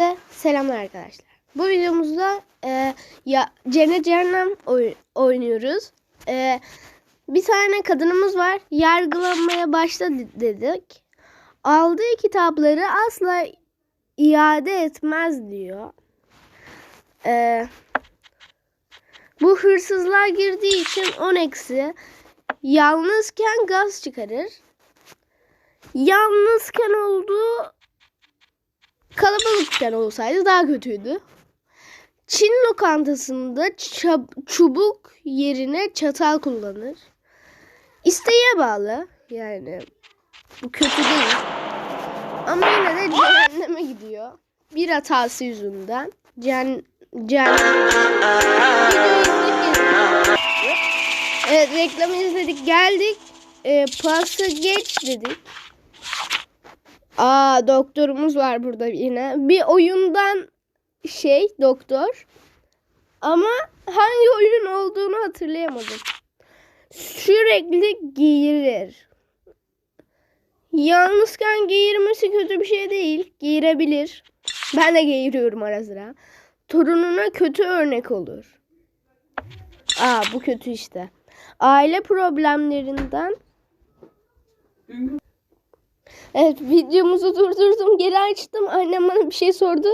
Herkese Selamlar arkadaşlar. Bu videomuzda e, ya Cennet Cehennem oy- oynuyoruz. E, bir tane kadınımız var. Yargılanmaya başladı dedik. Aldığı kitapları asla iade etmez diyor. E, bu hırsızlığa girdiği için 10 eksi. Yalnızken gaz çıkarır. Yalnızken olduğu kalabalıkken olsaydı daha kötüydü. Çin lokantasında çubuk yerine çatal kullanır. İsteğe bağlı yani. Bu kötü değil. Ama yine de cehenneme gidiyor. Bir hatası yüzünden. Cehen cehenneme. Evet reklamı izledik geldik. E, pası geç dedik. Aa doktorumuz var burada yine. Bir oyundan şey doktor. Ama hangi oyun olduğunu hatırlayamadım. Sürekli geğirir. Yalnızken geğirmesi kötü bir şey değil. Geğirebilir. Ben de geğiriyorum ara sıra. Torununa kötü örnek olur. Aa bu kötü işte. Aile problemlerinden Evet videomuzu durdurdum geri açtım annem bana bir şey sordu.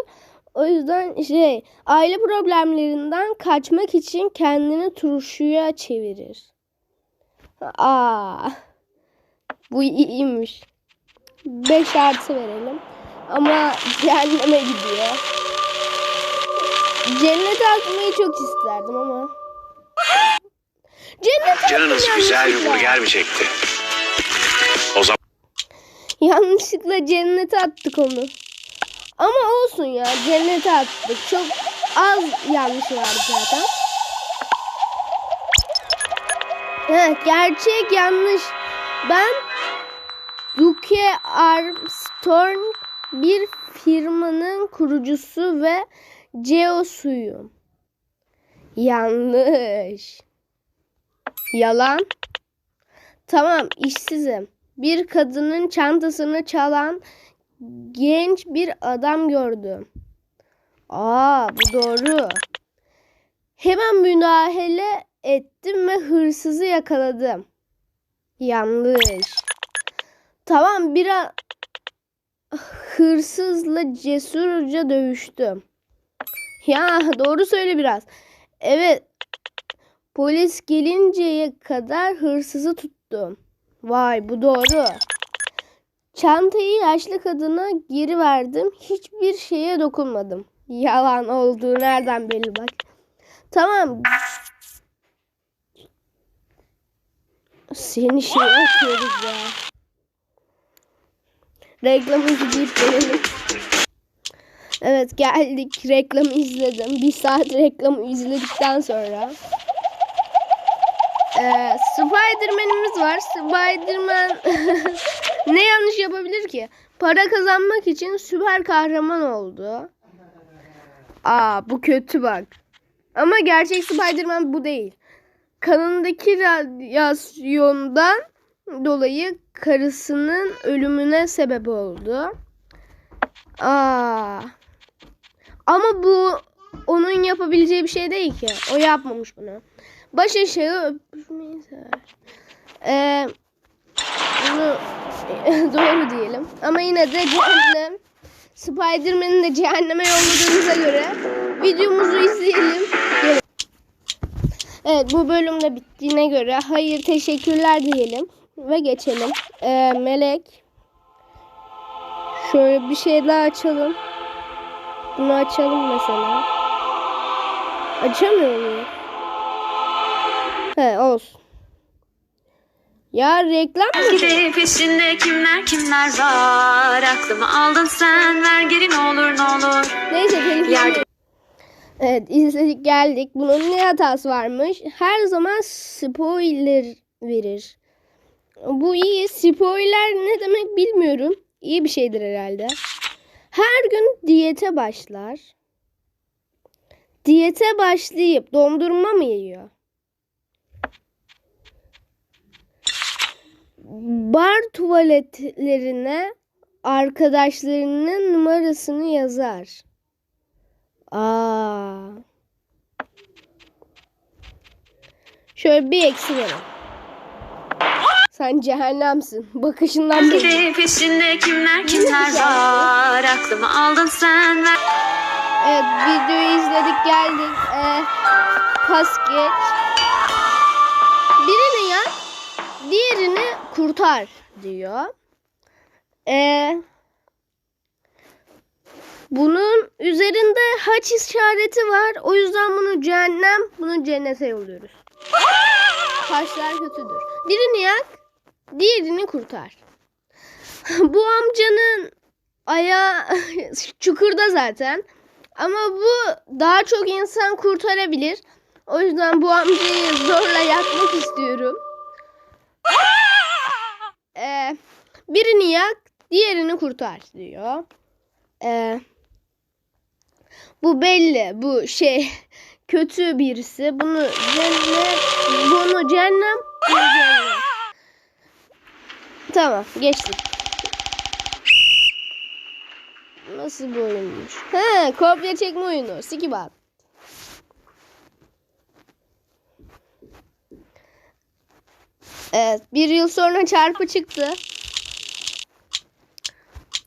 O yüzden şey aile problemlerinden kaçmak için kendini turşuya çevirir. Aa, bu iyiymiş. 5 artı verelim. Ama cehenneme gidiyor. Cennete atmayı çok isterdim ama. Cennete Canınız güzel bir burger mi çekti? Yanlışlıkla cennete attık onu. Ama olsun ya cennete attık. Çok az yanlış vardı zaten. Evet gerçek yanlış. Ben Duke Armstrong bir firmanın kurucusu ve CEO'suyum. Yanlış. Yalan. Tamam işsizim. Bir kadının çantasını çalan genç bir adam gördüm. Aa bu doğru. Hemen müdahale ettim ve hırsızı yakaladım. Yanlış. Tamam bir a- hırsızla cesurca dövüştüm. Ya doğru söyle biraz. Evet. Polis gelinceye kadar hırsızı tuttum. Vay bu doğru. Çantayı yaşlı kadına geri verdim. Hiçbir şeye dokunmadım. Yalan olduğu nereden belli bak. Tamam. Seni şey atıyoruz ya. Reklamı izleyip gelelim. Evet geldik. Reklamı izledim. Bir saat reklamı izledikten sonra. Ee, Spiderman'imiz var. Spiderman ne yanlış yapabilir ki? Para kazanmak için süper kahraman oldu. Aa bu kötü bak. Ama gerçek Spiderman bu değil. Kanındaki radyasyondan dolayı karısının ölümüne sebep oldu. Aa. Ama bu onun yapabileceği bir şey değil ki. O yapmamış bunu. Baş aşağı öpüşmeyi sever. Ee, bunu doğru diyelim. Ama yine de cehennem. Spiderman'i de cehenneme yolladığımıza göre videomuzu izleyelim. Evet bu bölümde bittiğine göre hayır teşekkürler diyelim ve geçelim. Ee, Melek şöyle bir şey daha açalım. Bunu açalım mesela. Açamıyor muyum? He olsun. Ya reklam mı? Gide peşinde kimler kimler var Aklımı aldın sen ver geri ne olur ne olur Neyse Yardım- yemeyelim. Evet izledik geldik. Bunun ne hatası varmış? Her zaman spoiler verir. Bu iyi. Spoiler ne demek bilmiyorum. İyi bir şeydir herhalde. Her gün diyete başlar. Diyete başlayıp dondurma mı yiyor? Bar tuvaletlerine arkadaşlarının numarasını yazar. Aa. Şöyle bir eksi verin. Sen cehennemsin. Bakışından belli. Peşinde kimler kimler var Aklımı aldın sen Evet videoyu izledik geldik. Ee, pas geç. Birini yak, diğerini kurtar diyor. Ee, bunun üzerinde haç işareti var. O yüzden bunu cehennem, bunu cennete yolluyoruz. Haçlar kötüdür. Birini yak, diğerini kurtar. Bu amcanın ayağı çukurda zaten. Ama bu daha çok insan kurtarabilir. O yüzden bu amcayı zorla yakmak istiyorum. Ee, birini yak, diğerini kurtar diyor. Ee, bu belli. Bu şey kötü birisi. Bunu cennet, bunu cennet. Tamam, geçtik. Nasıl bir oyunmuş? He, kopya çekme oyunu. Sikibat. Evet, bir yıl sonra çarpı çıktı.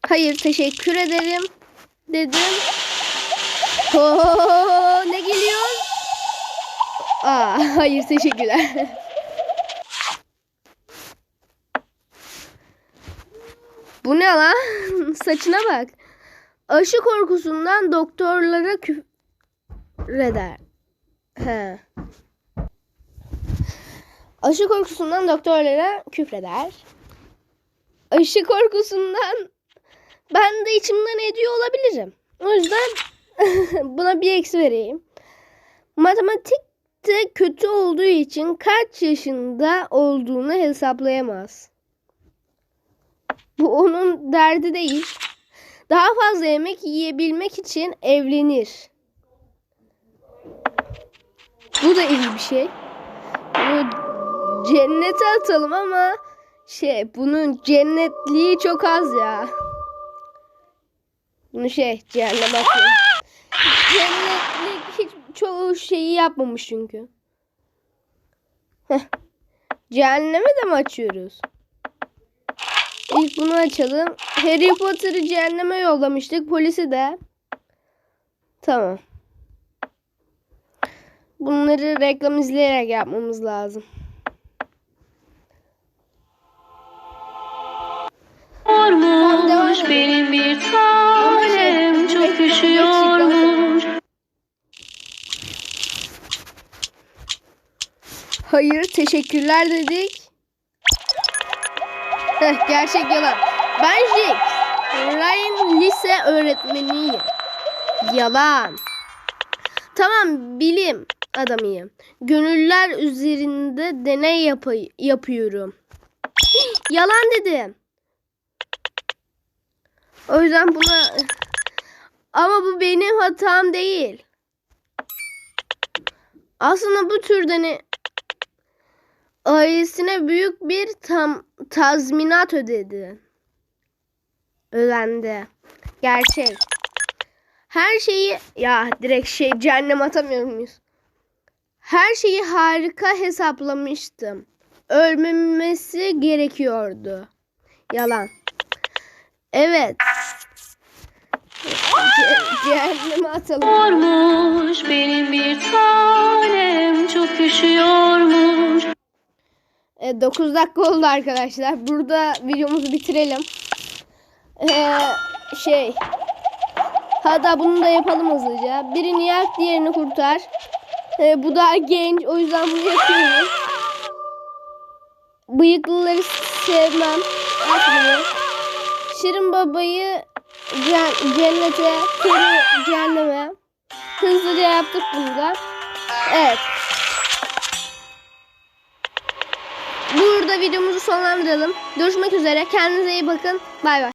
Hayır, teşekkür ederim dedim. Ho, ne geliyor? Aa, hayır, teşekkürler. Bu ne lan? Saçına bak. Aşı korkusundan doktorlara küfreder. He. Aşı korkusundan doktorlara küfreder. Aşı korkusundan ben de içimden ediyor olabilirim. O yüzden buna bir eksi vereyim. Matematikte kötü olduğu için kaç yaşında olduğunu hesaplayamaz. Bu onun derdi değil. Daha fazla yemek yiyebilmek için evlenir. Bu da iyi bir şey. Bunu cennete atalım ama şey bunun cennetliği çok az ya. Bunu şey cehenneme atalım. Cennetlik hiç çoğu şeyi yapmamış çünkü. Heh. Cehenneme de mi açıyoruz? İlk bunu açalım. Harry Potter'ı cehenneme yollamıştık. Polisi de. Tamam. Bunları reklam izleyerek yapmamız lazım. Tanem Çok üşüyormuş Hayır teşekkürler dedik. Heh, gerçek yalan. Ben Jax. Ryan lise öğretmeniyim. Yalan. Tamam bilim adamıyım. Gönüller üzerinde deney yapay- yapıyorum. Yalan dedim. O yüzden buna... Ama bu benim hatam değil. Aslında bu tür deney ailesine büyük bir tam tazminat ödedi. Ödendi. Gerçek. Her şeyi ya direkt şey cehennem atamıyor muyuz? Her şeyi harika hesaplamıştım. Ölmemesi gerekiyordu. Yalan. Evet. Ce- cehenneme atalım. Yormuş benim bir tanem Çok üşüyormuş 9 E, dakika oldu arkadaşlar. Burada videomuzu bitirelim. Ee, şey. Hatta bunu da yapalım hızlıca. Birini yak, diğerini kurtar. Ee, bu daha genç. O yüzden bunu yapıyorum. Bıyıklıları sevmem. At bunu. Şirin babayı ce- cennete, Terry cehenneme. Hızlıca yaptık bunu da. Evet. Burada videomuzu sonlandıralım. Görüşmek üzere. Kendinize iyi bakın. Bay bay.